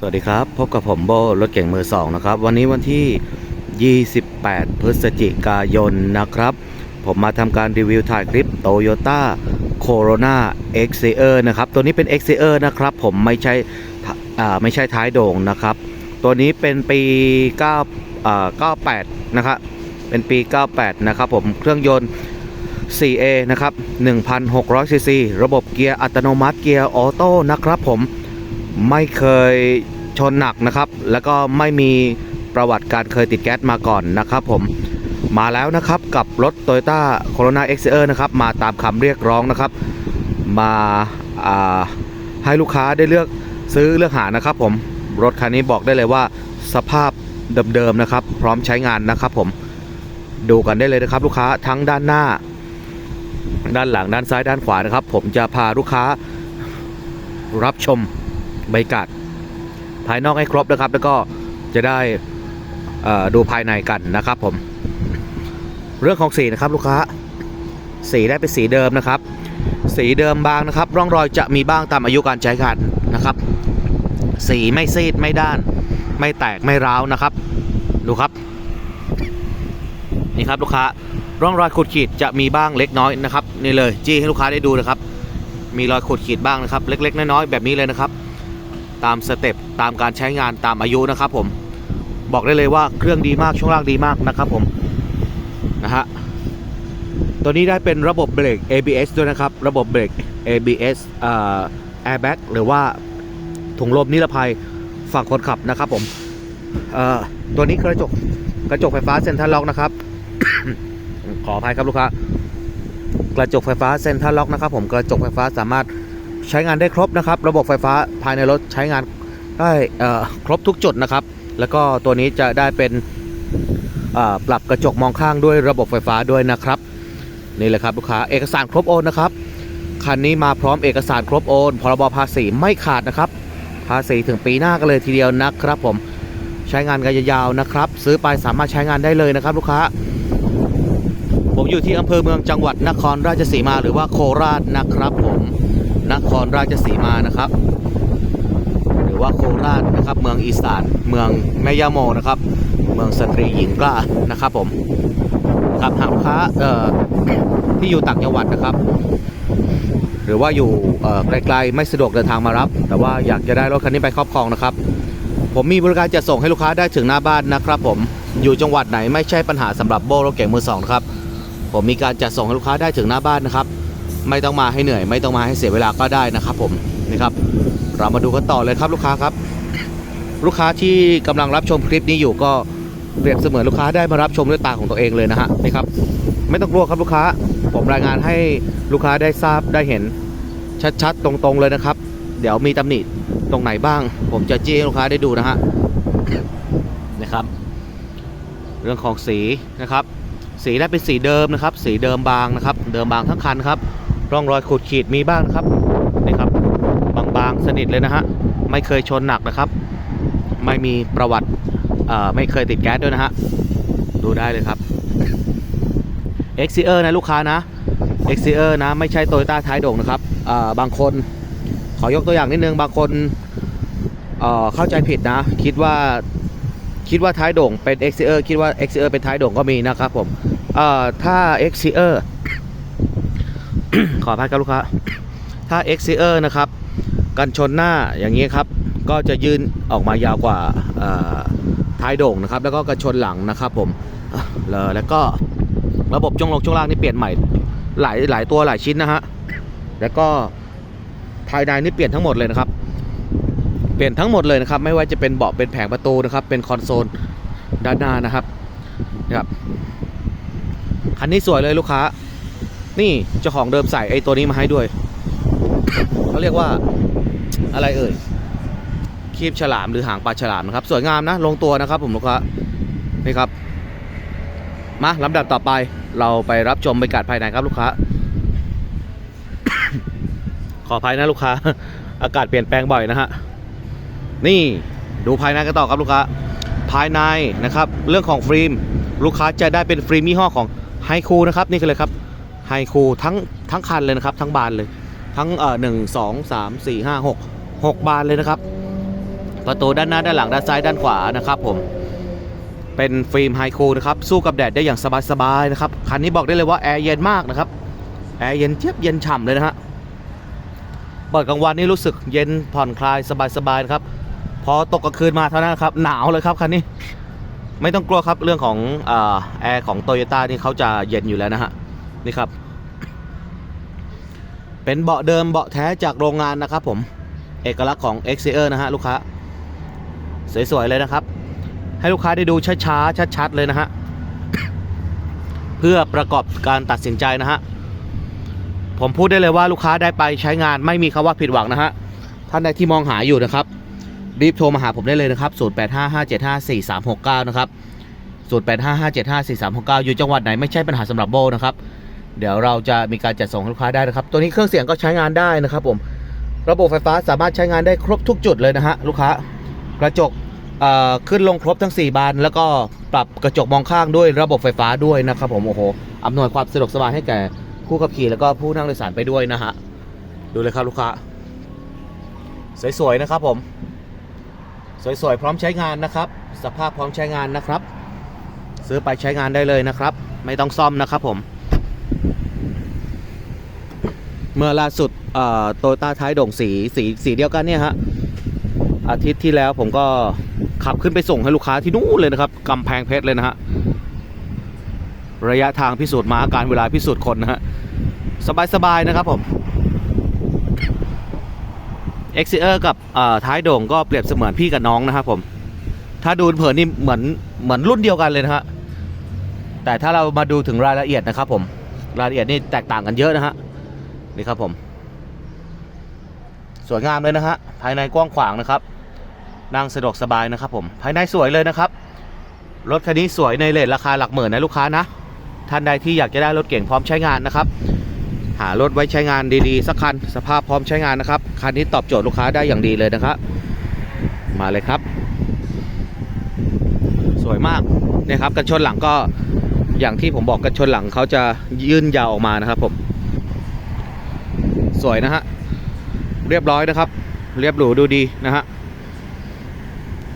สวัสดีครับ พบกับผมโบรถเก่งมือสองนะครับ วันนี้วันที่ 28 พฤศจิกายนนะครับ ผมมาทำการรีวิวถ่ายคลิป Toyota Corona x c r นะครับ ตัวนี้เป็น x c r นะครับ ผมไม่ใช่ไม่ใช่ท้ายโด่งนะครับ ตัวนี้เป็นปี9 98 นะครับ เป็นปี 98 นะครับผมเครื่องยนต์ 4A นะครับ 1,600ซีซีระบบเกียร์อัตโนมัติเกียร์ออโต้นะครับผม ไม่เคยชนหนักนะครับ แล้วก็ไม่มีประวัติการเคยติดแก๊สมาก่อนนะครับผมมาแล้วนะครับกับรถ Toyota Corona x e r นะครับมาตามคำเรียกร้องนะครับ มาาให้ลูกค้าได้เลือกซื้อเลือกหานะครับผมรถคันนี้บอกได้เลยว่าสภาพเดิมๆนะครับ พร้อมใช้งานนะครับผมดูกันได้เลยนะครับ ลูกค้าทั้งด้านหน้า ด้านหลังด้านซ้ายด้านขวานะครับ ผมจะพาลูกค้ารับชม ใบกาศภายนอกให้ครบนะครับ แล้วก็จะได้ดูภายในกันนะครับผม เรื่องของสีนะครับลูกค้า สีได้เป็นสีเดิมนะครับ สีเดิมบางนะครับ ร่องรอยจะมีบ้างตามอายุการใช้งานนะครับ สีไม่ซีดไม่ด้าน ไม่แตกไม่ร้าวนะครับ ดูครับ นี่ครับลูกค้าร่องรอยขูดขีดจะมีบ้างเล็กน้อยนะครับนี่เลยจี้ให้ลูกค้าได้ดูนะครับ มีรอยขูดขีดบ้างนะครับ เล็ก ๆ น้อยๆแบบนี้เลยนะครับ ตามสเต็ปตามการใช้งานตามอายุนะครับผมบอกได้เลยว่าเครื่องดีมากช่วงล่างดีมากนะครับผมนะฮะตัวนี้ได้เป็นระบบเบรก ABS ด้วยนะครับ ระบบเบรก ABS เอ่อ airbag หรือว่าถุงลมนิรภัยฝั่งคนขับนะครับผมตัวนี้กระจกกระจกไฟฟ้าเซ็นทรัลล็อกนะครับ ขออภัยครับลูกค้ากระจกไฟฟ้าเซ็นทรัลล็อกนะครับผมกระจกไฟฟ้าสามารถ ใช้งานได้ครบนะครับ ระบบไฟฟ้าภายในรถใช้งานได้ครบทุกจุดนะครับ แล้วก็ตัวนี้จะได้เป็นปรับกระจกมองข้างด้วยระบบไฟฟ้าด้วยนะครับนี่แหละครับลูกค้าเอกสารครบโอนนะครับคันนี้มาพร้อมเอกสารครบโอนพรบภาษีไม่ขาดนะครับ ภาษีถึงปีหน้ากันเลยทีเดียวนะครับผมใช้งานกันยาวๆนะครับ ซื้อไปสามารถใช้งานได้เลยนะครับลูกค้า ผมอยู่ที่อำเภอเมืองจังหวัดนครราชสีมาหรือว่าโคราชนะครับผม นครราชสีมานะครับ หรือว่าโคราชนะครับ เมืองอีสาน เมืองแม่ยาโมนะครับ เมืองสตรีหญิงกล้านะครับผมครับหากลูกค้าเอ่อที่อยู่ต่างจังหวัดนะครับ หรือว่าอยู่เอ่อไกลๆไม่สะดวกเดินทางมารับ แต่ว่าอยากจะได้รถคันนี้ไปครอบครองนะครับ ผมมีบริการจะส่งให้ลูกค้าได้ถึงหน้าบ้านนะครับผมอยู่จังหวัดไหนไม่ใช่ปัญหาสำหรับโบรถเก่งมือสองนะครับผมมีการจัดส่งให้ลูกค้าได้ถึงหน้าบ้านนะครับ ไม่ต้องมาให้เหนื่อย ไม่ต้องมาให้เสียเวลาก็ได้นะครับผมนี่ครับ เรามาดูกันต่อเลยครับลูกค้าครับ ลูกค้าที่กำลังรับชมคลิปนี้อยู่ก็เปรียบเสมือนลูกค้าได้มารับชมด้วยตาของตัวเองเลยนะฮะนี่ครับ ไม่ต้องกลัวครับลูกค้า ผมรายงานให้ลูกค้าได้ทราบได้เห็นชัดๆ ตรงๆเลยนะครับ เดี๋ยวมีตำหนิตรงไหนบ้าง ผมจะจี้ให้ลูกค้าได้ดูนะฮะนะครับ เรื่องของสีนะครับ สีได้เป็นสีเดิมนะครับ สีเดิมบางนะครับ เดิมบางทั้งคันครับ ร่องรอยขูดขีดมีบ้างนะครับนี่ครับบางๆสนิทเลยนะฮะไม่เคยชนหนักนะครับ ไม่มีประวัติไม่เคยติดแก๊สด้วยนะฮะดูได้เลยครับ x c r นะลูกค้านะ x c r นะไม่ใช่โตโยต้าท้ายโด่งนะครับบางคนขอยกตัวอย่างนิดนึงบางคนเเข้าใจผิดนะ คิดว่าคิดว่าท้ายโด่งเป็น x c r คิดว่า x c r เป็นท้ายโด่งก็มีนะครับผมเอ่อถ้า x c r ขออภัยครับลูกค้า ถ้า x c r นะครับ กันชนหน้าอย่างนี้ครับ ก็จะยืนออกมายาวกว่าท้ายโด่งนะครับ แล้วก็กันชนหลังนะครับผมแล้วแล้วก็ระบบช่วงลงช่วงล่างนี่เปลี่ยนใหม่หลายหลายตัวหลายชิ้นนะฮะ แล้วก็ภายในนี่เปลี่ยนทั้งหมดเลยนะครับ เปลี่ยนทั้งหมดเลยนะครับ ไม่ว่าจะเป็นเบาะเป็นแผงประตูนะครับ เป็นคอนโซลด้านหน้านะครับนะครับคันนี้สวยเลยลูกค้า นี่เจ้าของเดิมใส่ไอ้ตัวนี้มาให้ด้วย เขาเรียกว่าอะไรเอ่ยคีบฉลามหรือหางปลาฉลามนะครับ สวยงามนะ ลงตัวนะครับ ผมลูกค้านี่ครับ มาลำดับต่อไปเราไปรับชมบรรยากาศภายในครับลูกค้า ขออภัยนะลูกค้า อากาศเปลี่ยนแปลงบ่อยนะฮะ นี่ดูภายในกันต่อครับลูกค้า ภายในนะครับ เรื่องของฟิล์มลูกค้าจะได้เป็นฟิล์มยี่ห้อของไฮคูนะครับ นี่คือเลยครับ ไฮคูทั้งทั้งคันเลยนะครับ ทั้งบานเลย ทั้งเอ่อหนึ่งสองสามสี่ห้าหกหกบานเลยนะครับ ประตูด้านหน้าด้านหลังด้านซ้ายด้านขวานะครับผมเป็นฟิล์มไฮคูลนะครับสู้กับแดดได้อย่างสบายๆนะครับคันนี้บอกได้เลยว่าแอร์เย็นมากนะครับแอร์เย็นเจี๊ยบเย็นฉ่ำเลยนะฮะเปิดกลางวันนี่รู้สึกเย็นผ่อนคลายสบายๆนะครับพอตกกลางคืนมาเท่านั้นครับหนาวเลยครับคันนี้ไม่ต้องกลัวครับเรื่องของอแอร์ของโตโยต้านี่เขาจะเย็นอยู่แล้วนะฮะ นี่ครับ เป็นเบาะเดิมเบาะแท้จากโรงงานนะครับผม เอกลักษณ์ของ x อ r นะฮะลูกค้า สวยๆเลยนะครับ ให้ลูกค้าได้ดูช้าๆชัดๆเลยนะฮะ เพื่อประกอบการตัดสินใจนะฮะ ผมพูดได้เลยว่าลูกค้าได้ไปใช้งานไม่มีคำว่าผิดหวังนะฮะ ท่านใดที่มองหาอยู่นะครับรีบโทรมาหาผมได้เลยนะครับ 0855754369 นะครับ 0855754369 อยู่จังหวัดไหนไม่ใช่ปัญหาสำหรับโบนะครับ เดี๋ยวเราจะมีการจัดส่งลูกค้าได้นะครับ ตัวนี้เครื่องเสียงก็ใช้งานได้นะครับผม ระบบไฟฟ้าสามารถใช้งานได้ครบทุกจุดเลยนะฮะลูกค้ากระจกอ่อขึ้นลงครบทั้ง 4 บาน แล้วก็ปรับกระจกมองข้างด้วยระบบไฟฟ้าด้วยนะครับผมโอ้โหอำนวยความสะดวกสบายให้แก่ผู้ขับขี่แล้วก็ผู้นั่งโดยสารไปด้วยนะฮะดูเลยครับลูกค้า สวยๆนะครับผม สวยๆพร้อมใช้งานนะครับ สภาพพร้อมใช้งานนะครับ ซื้อไปใช้งานได้เลยนะครับ ไม่ต้องซ่อมนะครับผม เมื่อล่าสุดโตโยต้าท้ายโด่งสีสีสีเดียวกันเนี่ยฮะอาทิตย์ที่แล้วผมก็ขับขึ้นไปส่งให้ลูกค้าที่นู่นเลยนะครับกำแพงเพชรเลยนะฮะระยะทางพิสูจน์มาการเวลาพิสูจน์คนนะฮะสบายๆนะครับผม x อ r กับเอ่อท้ายโด่งก็เปรียบเสมือนพี่กับน้องนะครับผมถ้าดูเผินนี่เหมือนเหมือนรุ่นเดียวกันเลยนะฮะแต่ถ้าเรามาดูถึงรายละเอียดนะครับผมรายละเอียดนี่แตกต่างกันเยอะนะฮะ นี่ครับผม สวยงามเลยนะฮะภายในกว้างขวางนะครับนั่งสะดวกสบายนะครับผมภายในสวยเลยนะครับ รถคันนี้สวยในเลทราคาหลักหมื่นนะลูกค้านะ ท่านใดที่อยากจะได้รถเก่งพร้อมใช้งานนะครับ หารถไว้ใช้งานดีๆสักคันสภาพพร้อมใช้งานนะครับคันนี้ตอบโจทย์ลูกค้าได้อย่างดีเลยนะครับ มาเลยครับ สวยมากนี่ครับกันชนหลังก็อย่างที่ผมบอกกันชนหลังเขาจะยื่นยาวออกมานะครับผม สวยนะฮะ เรียบร้อยนะครับ เรียบหรูดูดีนะฮะ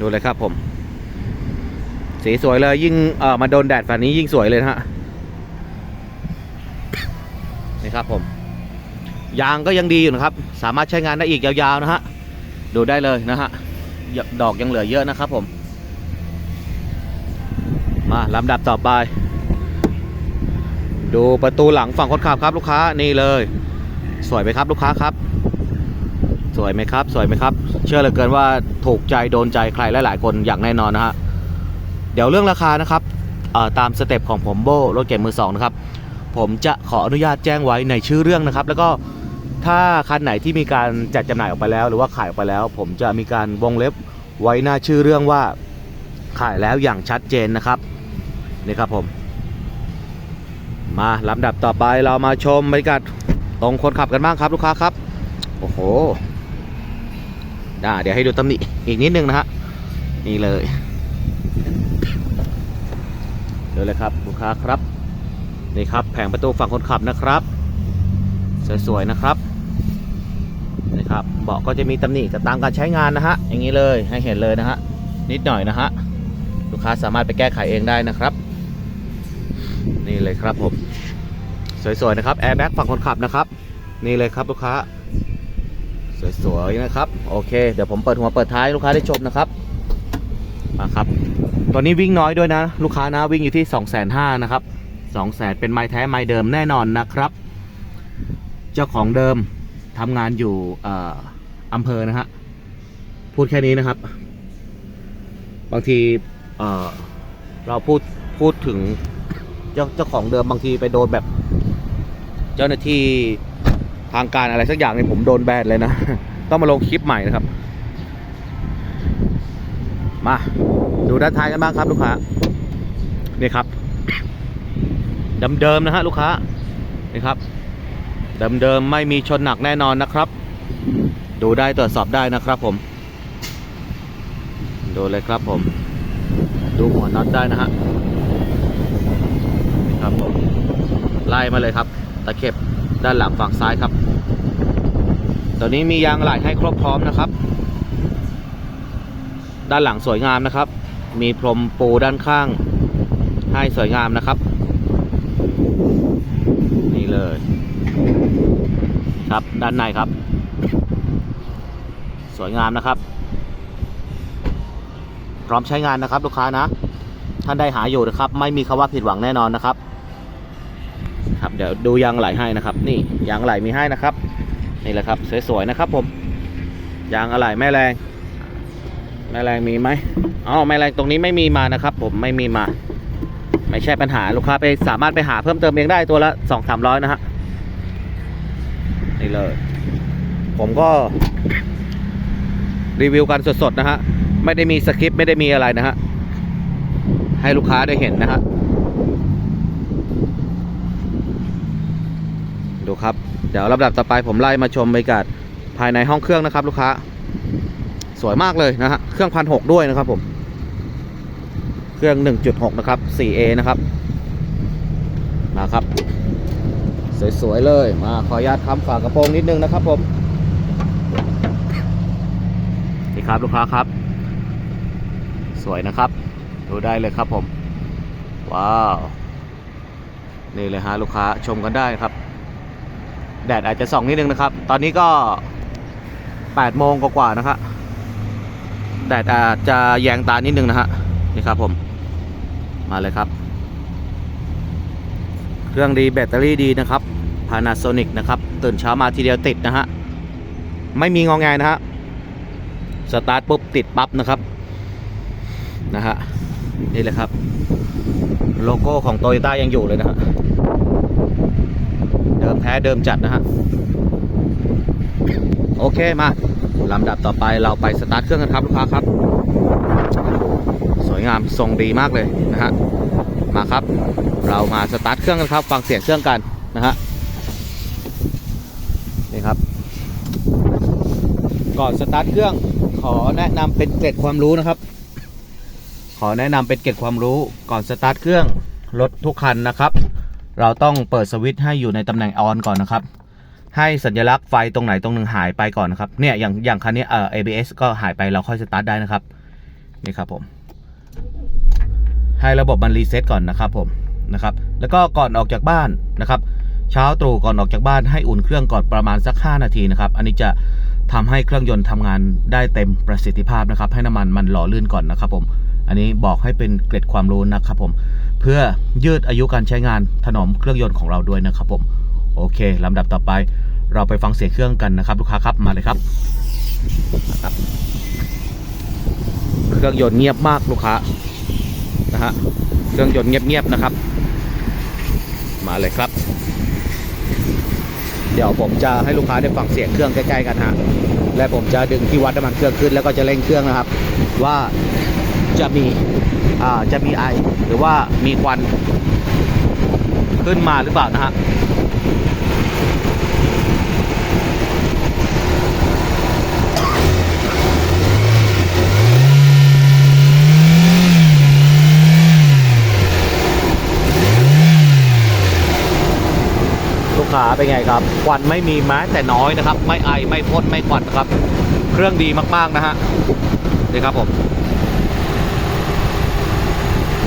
ดูเลยครับผม สีสวยเลยยิ่งเอ่อมาโดนแดดแบบนี้ยิ่งสวยเลยนะฮะ นี่ครับผม ยางก็ยังดีอยู่นะครับ สามารถใช้งานได้อีกยาวๆนะฮะ ดูได้เลยนะฮะ ดอกยังเหลือเยอะนะครับผม มาลำดับต่อไปดูประตูหลังฝั่งคนขับครับลูกค้านี่เลย สวยไหมครับลูกค้าครับ สวยไหมครับ สวยไหมครับ เชื่อเหลือเกินว่าถูกใจโดนใจใครหลายๆคนอย่างแน่นอนนะฮะเดี๋ยวเรื่องราคานะครับตามสเต็ปของผมโบรถเก็บมือสองนะครับผมจะขออนุญาตแจ้งไว้ในชื่อเรื่องนะครับ แล้วก็ถ้าคันไหนที่มีการจัดจำหน่ายออกไปแล้ว หรือว่าขายออกไปแล้ว ผมจะมีการวงเล็บไว้หน้าชื่อเรื่องว่าขายแล้วอย่างชัดเจนนะครับนี่ครับผม มาลำดับต่อไปเรามาชมบรรยากาศ ตรงคนขับกันบ้างครับลูกค้าครับ โอ้โหอ่าเดี๋ยวให้ดูตำหนิอีกนิดนึงนะฮะนี่เลยเดี๋ยวเลยครับลูกค้าครับนี่ครับแผงประตูฝั่งคนขับนะครับ สวยๆนะครับนี่ครับเบาะก็จะมีตำหนิกับตามการใช้งานนะฮะอย่างนี้เลยให้เห็นเลยนะฮะนิดหน่อยนะฮะลูกค้าสามารถไปแก้ไขเองได้นะครับ นี่เลยครับผม สวยๆนะครับแอร์แบ็กฝั่งคนขับนะครับ นี่เลยครับลูกค้า สวยๆนะครับ โอเค เดี๋ยวผมเปิดหัวเปิดท้ายลูกค้าได้ชมนะครับมาครับตัวนี้วิ่งน้อยด้วยนะ ลูกค้านะวิ่งอยู่ที่ 2 5 0 0 0นะครับ2 0 0 0 0เป็นไม้แท้ไม้เดิมแน่นอนนะครับ เจ้าของเดิมทำงานอยู่อออำเภอนะฮะพูดแค่นี้นะครับ บางทีเเราพูดพูดถึงเจ้าเจ้าของเดิมบางทีไปโดนแบบ เจ้าหน้าที่ทางการอะไรสักอย่างเนี่ยผมโดนแบนเลยนะ ต้องมาลงคลิปใหม่นะครับ มาดูด้านท้ายกันบ้างครับลูกค้านี่ครับเดิมๆนะฮะลูกค้านี่ครับเดิมๆไม่มีชนหนักแน่นอนนะครับ ดูได้ตรวจสอบได้นะครับผม ดูเลยครับผม ดูหัวน็อตได้นะฮะครับผมไล่มาเลยครับ ตะเข็บด้านหลังฝั่งซ้ายครับตัวนี้มียางไหล่ให้ครบพร้อมนะครับ ด้านหลังสวยงามนะครับ มีพรมปูด้านข้าง ให้สวยงามนะครับ นี่เลย ครับด้านในครับ สวยงามนะครับ พร้อมใช้งานนะครับลูกค้านะท่านได้หาอยู่นะครับ ไม่มีคำว่าผิดหวังแน่นอนนะครับ ครับ เดี๋ยวดูยางไหลให้นะครับ นี่ยางไหลมีให้นะครับ นี่แหละครับสวยๆนะครับผมยางอะไหล่แม่แรง แม่แรงมีไหมอ๋อแม่แรงตรงนี้ไม่มีมานะครับ ผมไม่มีมา ไม่ใช่ปัญหาลูกค้าไปสามารถไปหาเพิ่มเติมเองได้ตัวละสองสามร้อยนะฮะนี่เลย ผมก็รีวิวกันสดๆนะฮะไม่ได้มีสคริปต์ไม่ได้มีอะไรนะฮะให้ลูกค้าได้เห็นนะฮะดูครับ เดี๋ยวลำดับต่อไปผมไล่มาชมบรรยากาศภายในห้องเครื่องนะครับ ลูกค้า สวยมากเลยนะฮะเครื่องพันหกด้วยนะครับผมเครื่อง 1.6 นะครับ 4A นะครับมาครับ สวยๆ เลยมาขออนุญาตทำฝากระโปรงนิดนึงนะครับผมนี่ครับลูกค้าครับ สวยนะครับ ดูได้เลยครับผม ว้าว นี่เลยฮะลูกค้าชมกันได้ครับ แดดอาจจะส่องนิดนึงนะครับ ตอนนี้ก็8โมงกว่าๆนะครับแดดอาจจะแยงตานิดนึงนะฮะนี่ครับผมมาเลยครับ เครื่องดีแบตเตอรี่ดีนะครับ Panasonic นะครับ ตื่นเช้ามาทีเดียวติดนะฮะ ไม่มีงองแงนะฮะ สตาร์ทปุ๊บติดปั๊บนะครับ นะฮะ นี่เลยครับ โลโก้ของโตโยต้ายังอยู่เลยนะฮะ แท้เดิมจัดนะฮะ โอเคมาลำดับต่อไปเราไปสตาร์ทเครื่องกันครับลูกค้าครับ สวยงามทรงดีมากเลยนะฮะ มาครับ เรามาสตาร์ทเครื่องกันครับ ฟังเสียงเครื่องกันนะฮะ นี่ครับ ก่อนสตาร์ทเครื่องขอแนะนำเป็นเกร็ดความรู้นะครับ ขอแนะนำเป็นเกร็ดความรู้ ก่อนสตาร์ทเครื่องรถทุกคันนะครับ เราต้องเปิดสวิตช์ให้อยู่ในตำแหน่งออนก่อนนะครับ ให้สัญลักษณ์ไฟตรงไหนตรงหนึ่งหายไปก่อนนะครับ เนี่ยอย่างอย่างคันนี้เอ่อ ABS ก็หายไปเราค่อยสตาร์ทได้นะครับ นี่ครับผม ให้ระบบมันรีเซ็ตก่อนนะครับผมนะครับ แล้วก็ก่อนออกจากบ้านนะครับ เช้าตรู่ก่อนออกจากบ้านให้อุ่นเครื่องก่อนประมาณสัก 5 นาทีนะครับ อันนี้จะทำให้เครื่องยนต์ทำงานได้เต็มประสิทธิภาพนะครับ ให้น้ำมันมันหล่อลื่นก่อนนะครับผม อันนี้บอกให้เป็นเกร็ดความรู้นะครับผม พื่อยืดอายุการใช้งานถนอมเครื่องยนต์ของเราด้วยนะครับผมโอเคลำดับต่อไป เราไปฟังเสียงเครื่องกันนะครับ ลูกค้าครับมาเลยครับนะครับ เครื่องยนต์เงียบมากลูกค้านะฮะเครื่องยนต์เงียบๆนะครับ มาเลยครับ เดี๋ยวผมจะให้ลูกค้าได้ฟังเสียงเครื่องใกล้ๆกันฮะและผมจะดึงที่วัดน้ำมันเครื่องขึ้นแล้วก็จะเร่งเครื่องนะครับ ว่าจะมี จะมีไอหรือว่ามีควันขึ้นมาหรือเปล่านะฮะลูกค้าเป็นไงครับ ควันไม่มีแม้แต่น้อยนะครับ ไม่ไอไม่พ่นไม่ควันนะครับ เครื่องดีมากๆนะฮะนี่ครับผม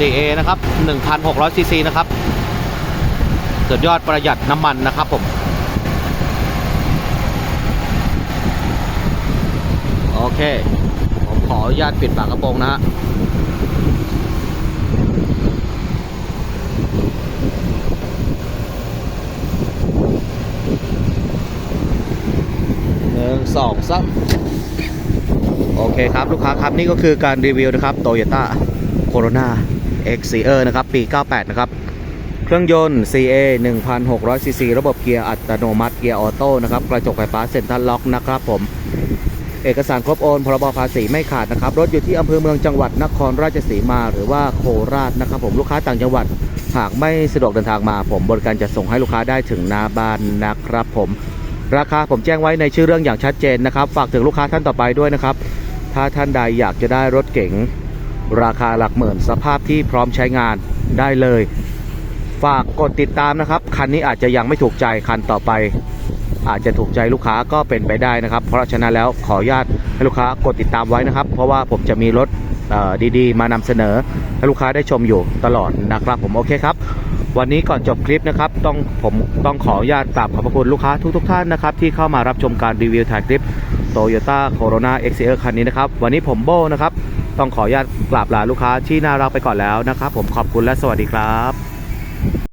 CA นะครับ 1,600 ซีซีนะครับ สุดยอดประหยัดน้ำมันนะครับผม โอเค ผมขออนุญาตปิดฝากระโปรงนะฮะหนึ่งสองสามโอเคครับ ลูกค้าครับ นี่ก็คือการรีวิวนะครับ Toyota Corona X c r นะครับ ปี 98 นะครับ เครื่องยนต์ CA 1,600 cc ระบบเกียร์อัตโนมัติ เกียร์ออโต้นะครับ กระจกไฟฟ้าเซ็นทรัลล็อกนะครับผม เอกสารครบโอน พรบภาษีไม่ขาดนะครับ รถอยู่ที่อำเภอเมืองจังหวัดนครราชสีมา หรือว่าโคราชนะครับ ผม ลูกค้าต่างจังหวัด หากไม่สะดวกเดินทางมา ผมบริการจะส่งให้ลูกค้าได้ถึงหน้าบ้านนะครับ ผม ราคาผมแจ้งไว้ในชื่อเรื่องอย่างชัดเจนนะครับ ฝากถึงลูกค้าท่านต่อไปด้วยนะครับ ถ้าท่านใดอยากจะได้รถเก๋ง ราคาหลักหมื่นสภาพที่พร้อมใช้งานได้เลย ฝากกดติดตามนะครับ คันนี้อาจจะยังไม่ถูกใจคันต่อไป อาจจะถูกใจลูกค้าก็เป็นไปได้นะครับ เพราะฉะนั้นแล้วขออนุญาตให้ลูกค้ากดติดตามไว้นะครับ เพราะว่าผมจะมีรถดีๆ มานำเสนอให้ลูกค้าได้ชมอยู่ตลอดนะครับ ผมโอเคครับ วันนี้ก่อนจบคลิปนะครับต้องผมต้องขออนุญาตกราบขอบพระคุณลูกค้าทุกๆท่านนะครับที่เข้ามารับชมการรีวิวถ่ายคลิป Toyota Corona XCR คันนี้นะครับ วันนี้ผมโบนะครับ ต้องขออนุญาตกราบลาลูกค้าที่น่ารักไปก่อนแล้วนะครับผมขอบคุณและสวัสดีครับ